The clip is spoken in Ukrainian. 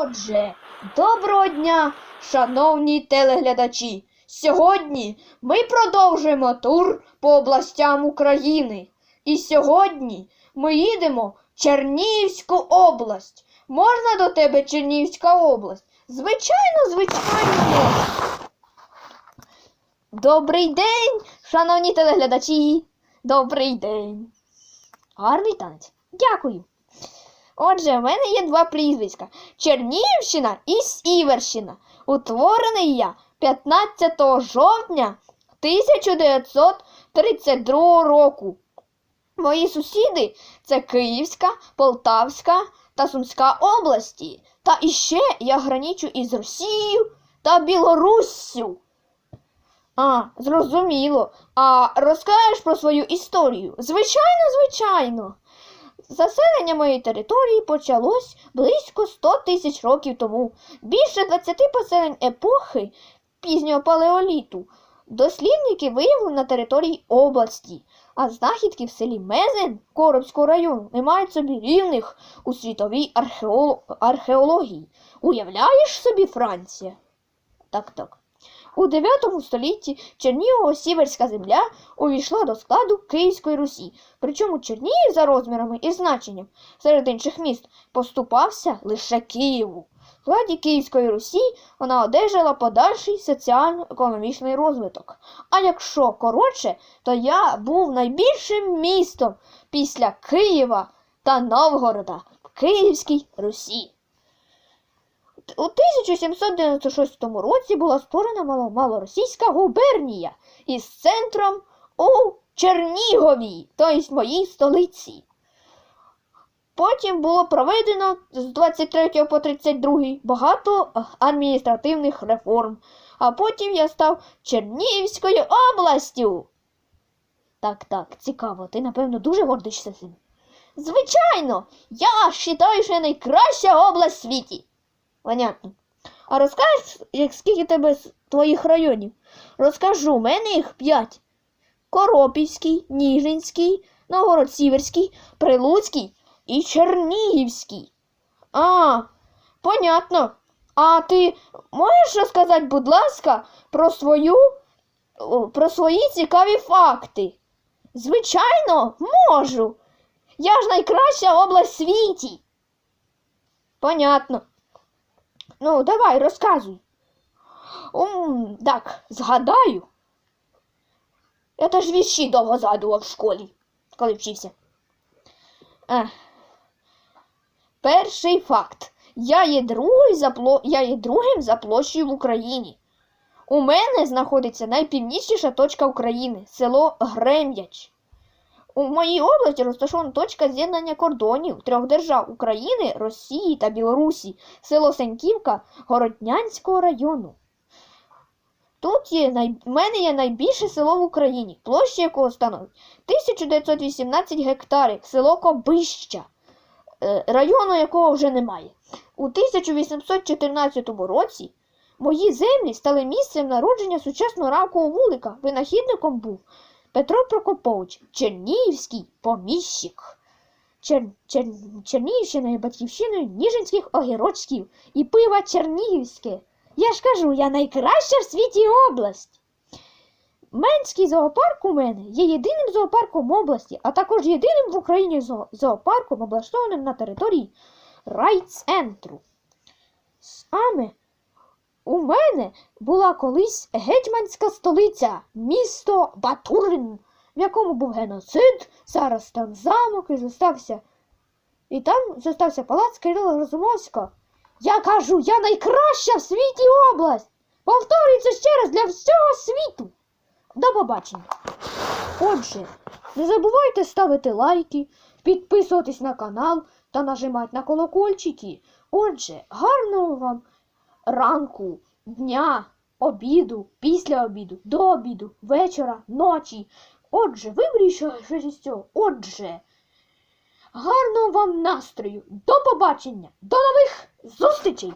Отже, доброго дня, шановні телеглядачі! Сьогодні ми продовжуємо тур по областям України. І сьогодні ми їдемо в Чернігівську область. Можна до тебе Чернігівська область? Звичайно, звичайно. Добрий день, шановні телеглядачі. Добрий день. Гарний танець. Дякую. Отже, в мене є два прізвиська: Чернігівщина і Сіверщина. Утворений я 15 жовтня 1932 року. Мої сусіди це Київська, Полтавська та Сумська області. Та іще я граничу із Росією та Білоруссю. А, зрозуміло. А розкажеш про свою історію? Звичайно, звичайно. Заселення моєї території почалось близько 100 тисяч років тому. Більше 20 поселень епохи пізнього палеоліту. Дослідники виявили на території області, а знахідки в селі Мезен Коробського району не мають собі рівних у світовій археоло- археології. Уявляєш собі Франція? Так, так. У 9 столітті Чернігово-Сіверська земля увійшла до складу Київської Русі. Причому Чернігів за розмірами і значенням серед інших міст поступався лише Києву. В складі Київської Русі вона одержала подальший соціально-економічний розвиток. А якщо коротше, то я був найбільшим містом після Києва та Новгорода в Київській Русі. У 1796 році була створена малоросійська губернія із центром у Чернігові, тобто моїй столиці. Потім було проведено з 23 по 32 багато адміністративних реформ, а потім я став Чернігівською областю. Так, так, цікаво, ти, напевно, дуже гордишся цим. Звичайно, я вважаю, що найкраща область в світі. Понятно. А розкажеш, скільки тебе з твоїх районів? Розкажу, у мене їх п'ять. Коропівський, Ніжинський, Новгород-Сіверський, Прилуцький і Чернігівський. А, понятно. А ти можеш розказати, будь ласка, про свою про свої цікаві факти? Звичайно, можу. Я ж найкраща область в світі. Понятно. Ну, давай, розказуй. Ум, так, згадаю. Я теж вірші довго згадував в школі, коли вчився. Ех. Перший факт. Я є, другий за. Я є другим за площею в Україні. У мене знаходиться найпівнічніша точка України село Грем'яч. У моїй області розташована точка з'єднання кордонів трьох держав України, Росії та Білорусі, село Сеньківка Городнянського району. Тут є най... в мене є найбільше село в Україні, площа якого становить 1918 гектарів, село Кобища, е, району якого вже немає. У 1814 році мої землі стали місцем народження сучасного рамкового вулика. Винахідником був Петро Прокопович, Чернігівський поміщик. Чер... Чер... Чернігівщина є батьківщиною ніжинських огірочків і пива Чернігівське. Я ж кажу, я найкраща в світі область. Менський зоопарк у мене є єдиним зоопарком області, а також єдиним в Україні зо- зоопарком, облаштованим на території райцентру. Саме у мене була колись гетьманська столиця, місто Батурин, в якому був геноцид, зараз там замок і зостався. І там зостався палац Кирила Розумовського. Я кажу, я найкраща в світі область. Повторюється ще раз для всього світу. До побачення. Отже, не забувайте ставити лайки, підписуватись на канал та нажимати на колокольчики. Отже, гарного вам ранку, дня, обіду, після обіду, до обіду, вечора, ночі. Отже, ви щось із цього. Отже, гарного вам настрою. До побачення, до нових зустрічей!